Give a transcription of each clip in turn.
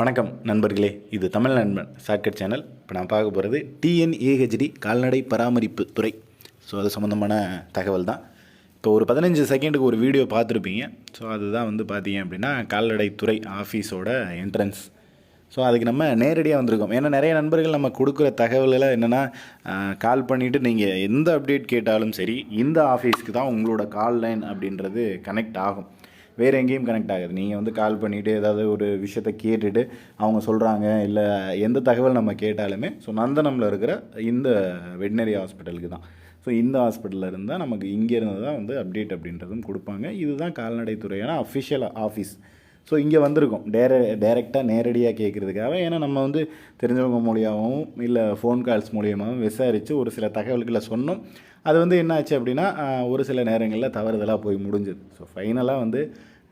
வணக்கம் நண்பர்களே இது தமிழ் நண்பன் ஷார்ட்கட் சேனல். இப்போ நான் பார்க்க போகிறது டிஎன்ஏஹெச்டி கால்நடை பராமரிப்பு துறை. ஸோ அது சம்மந்தமான தகவல் தான். இப்போ ஒரு பதினஞ்சு செகண்டுக்கு ஒரு வீடியோ பார்த்துருப்பீங்க. ஸோ அதுதான் வந்து பார்த்தீங்க அப்படின்னா கால்நடைத்துறை ஆஃபீஸோட என்ட்ரன்ஸ் ஸோ அதுக்கு நம்ம நேரடியாக வந்திருக்கோம். ஏன்னா நிறைய நண்பர்கள் நம்ம கொடுக்குற தகவல்களை என்னென்னா கால் பண்ணிவிட்டு நீங்கள் எந்த அப்டேட் கேட்டாலும் சரி இந்த ஆஃபீஸ்க்கு தான் உங்களோட கால் லைன் அப்படின்றது கனெக்ட் ஆகும். வேறு எங்கேயும் கனெக்ட் ஆகுது. நீங்கள் வந்து கால் பண்ணிவிட்டு ஏதாவது ஒரு விஷயத்த கேட்டுட்டு அவங்க சொல்கிறாங்க இல்லை எந்த தகவல் நம்ம கேட்டாலுமே ஸோ நந்தனமில் இருக்கிற இந்த வெட்டினரி ஹாஸ்பிட்டலுக்கு தான். ஸோ இந்த ஹாஸ்பிட்டலில் இருந்தால் நமக்கு இங்கேருந்து தான் வந்து அப்டேட் அப்படின்றதும் கொடுப்பாங்க. இதுதான் கால்நடைத்துறையான அஃபிஷியல் ஆஃபீஸ் ஸோ இங்கே வந்திருக்கோம். டேர டேரெக்டாக நேரடியாக கேட்குறதுக்காக. ஏன்னா நம்ம வந்து தெரிஞ்சவங்க மூலியமாகவும் இல்லை ஃபோன் கால்ஸ் மூலியமாகவும் விசாரித்து ஒரு சில தகவல்களை சொன்னோம். அது வந்து என்னாச்சு அப்படின்னா ஒரு சில நேரங்களில் தவறுதலாக போய் முடிஞ்சுது. ஸோ ஃபைனலாக வந்து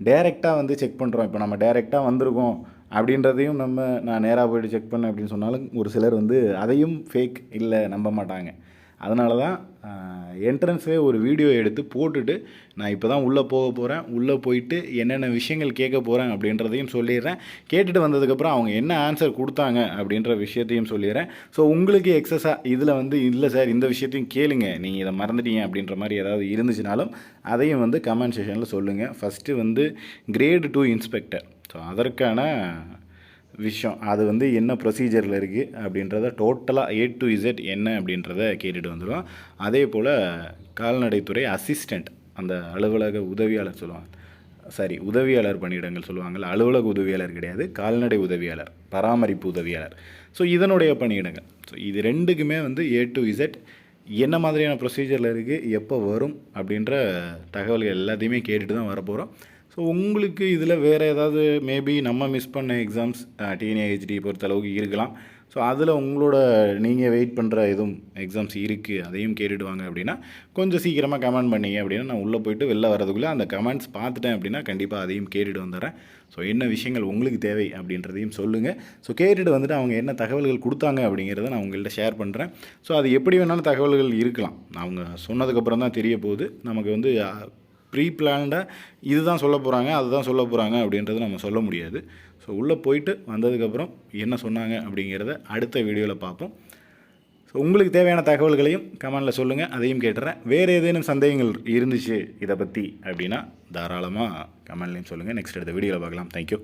டேரெக்டாக வந்து செக் பண்ணுறோம் இப்போ நம்ம டேரெக்டாக வந்திருக்கோம் அப்படின்றதையும் நம்ம நான் நேராக போய்ட்டு செக் பண்ணேன் அப்படின்னு சொன்னாலும் ஒரு சிலர் வந்து அதையும் ஃபேக் இல்லை நம்ப மாட்டாங்க. அதனால தான் என்ட்ரன்ஸே ஒரு வீடியோ எடுத்து போட்டுட்டு நான் இப்போ தான் உள்ளே போக போகிறேன் உள்ளே போயிட்டு என்னென்ன விஷயங்கள் கேட்க போகிறேன் அப்படின்றதையும் சொல்லிடுறேன். கேட்டுட்டு வந்ததுக்கப்புறம் அவங்க என்ன ஆன்சர் கொடுத்தாங்க அப்படின்ற விஷயத்தையும் சொல்லிடுறேன். ஸோ உங்களுக்கு எக்ஸஸாக இதில் வந்து இல்லை சார் இந்த விஷயத்தையும் கேளுங்க. நீங்கள் இதை மறந்துட்டீங்க அப்படின்ற மாதிரி ஏதாவது இருந்துச்சுனாலும் அதையும் வந்து கமெண்ட் செஷனில் சொல்லுங்கள் ஃபஸ்ட்டு வந்து கிரேடு டூ இன்ஸ்பெக்டர் ஸோ அதற்கான விஷயம். அது வந்து என்ன ப்ரொசீஜரில் இருக்குது அப்படின்றத டோட்டலாக ஏ டு இசட் என்ன அப்படின்றத கேட்டுட்டு வந்துடும் அதே போல் கால்நடைத்துறை அசிஸ்டண்ட் அந்த அலுவலக உதவியாளர் சொல்லுவாங்க. சாரி உதவியாளர் பணியிடங்கள் சொல்லுவாங்கள்ல அலுவலக உதவியாளர் கிடையாது கால்நடை உதவியாளர் பராமரிப்பு உதவியாளர். ஸோ இதனுடைய பணியிடங்கள். ஸோ இது ரெண்டுக்குமே வந்து ஏ டு இசட் என்ன மாதிரியான ப்ரொசீஜரில் இருக்குது எப்போ வரும் அப்படின்ற தகவல்கள் எல்லாத்தையுமே கேட்டுட்டு தான் வரப்போகிறோம் ஸோ உங்களுக்கு இதில் வேறு ஏதாவது மேபி நம்ம மிஸ் பண்ண எக்ஸாம்ஸ் டிஎன்ஏஹெச்டி பொறுத்தளவுக்கு இருக்கலாம். ஸோ அதில் உங்களோட நீங்கள் வெயிட் பண்ணுற எதுவும் எக்ஸாம்ஸ் இருக்குது அதையும் கேட்டுட்டு வாங்க அப்படின்னா கொஞ்சம் சீக்கிரமாக கமெண்ட் பண்ணீங்க அப்படின்னா நான் உள்ளே போயிட்டு வெளில வரதுக்குள்ளே அந்த கமெண்ட்ஸ் பார்த்துட்டேன் அப்படின்னா கண்டிப்பாக அதையும் கேட்டுட்டு வந்துடுறேன். ஸோ என்ன விஷயங்கள் உங்களுக்கு தேவை அப்படின்றதையும் சொல்லுங்கள் ஸோ கேட்டுட்டு வந்துட்டு அவங்க என்ன தகவல்கள் கொடுத்தாங்க அப்படிங்கிறத நான் உங்கள்கிட்ட ஷேர் பண்ணுறேன் ஸோ அது எப்படி வேணாலும் தகவல்கள் இருக்கலாம். அவங்க சொன்னதுக்கப்புறம் தான் தெரிய போகுது. நமக்கு வந்து ப்ரீ பிளான்டாக இதுதான் சொல்ல போகிறாங்க அதுதான் சொல்ல போகிறாங்க அப்படின்றத நம்ம சொல்ல முடியாது. ஸோ உள்ளே போயிட்டு வந்ததுக்கப்புறம் என்ன சொன்னாங்க அப்படிங்கிறத அடுத்த வீடியோவில் பார்ப்போம். ஸோ உங்களுக்கு தேவையான தகவல்களையும் கமெண்டில் சொல்லுங்கள் அதையும் கேட்டுறேன். வேறு ஏதேனும் சந்தேகங்கள் இருந்துச்சு இதை பற்றி அப்படின்னா தாராளமாக கமெண்ட்லேயும் சொல்லுங்கள் நெக்ஸ்ட் அடுத்த வீடியோவில் பார்க்கலாம். தேங்க்யூ